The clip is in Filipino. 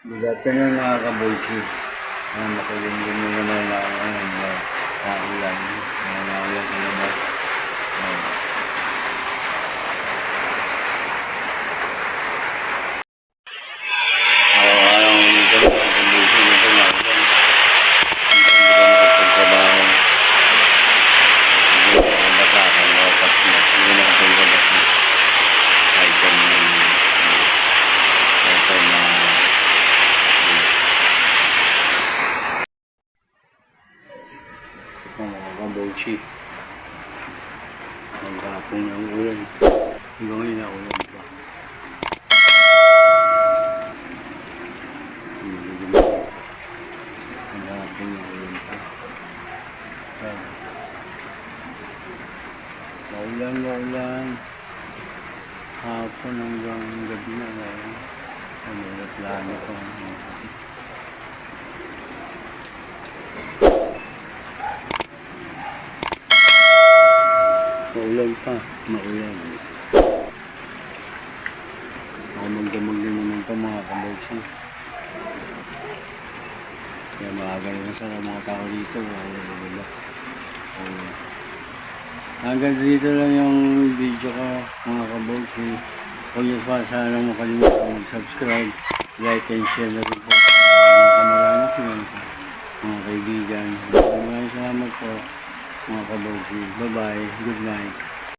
Good afternoon mga kaboysi. Ayan, makulimlim mo naman na ayan, na kaulan. Ayan, naulan sa labas. Ayan. Oo, ayaw mo nito mga kaboysi. Nito na ulan. Hindi ko makapagtrabaho. Hindi ko makabasa. Kung wakas na. Hindi ko makapagtrabaho. Kahit kung kahit kung na Ang mga kabochi. Ang kapong ng ulan. Hanggang ngayon na ulan pa. Ang kapong ng ulan pa. Ayan. Maulan, maulan. Hapon hanggang gabi na ngayon. Ano na plano ko. Maulan pa. Maulan. Ako magdamag din naman ito mga kaboksi. Kaya maaga naman sa mga tao dito. Wala na. Hanggang dito lang yung video ko mga kaboksi. Huwag niyo pa sana makalimutan mag-subscribe, like and share na rin po sa mga kamag-anak nyo, mga kaibigan. Maraming salamat po mga kaboksi. Bye-bye. Good night.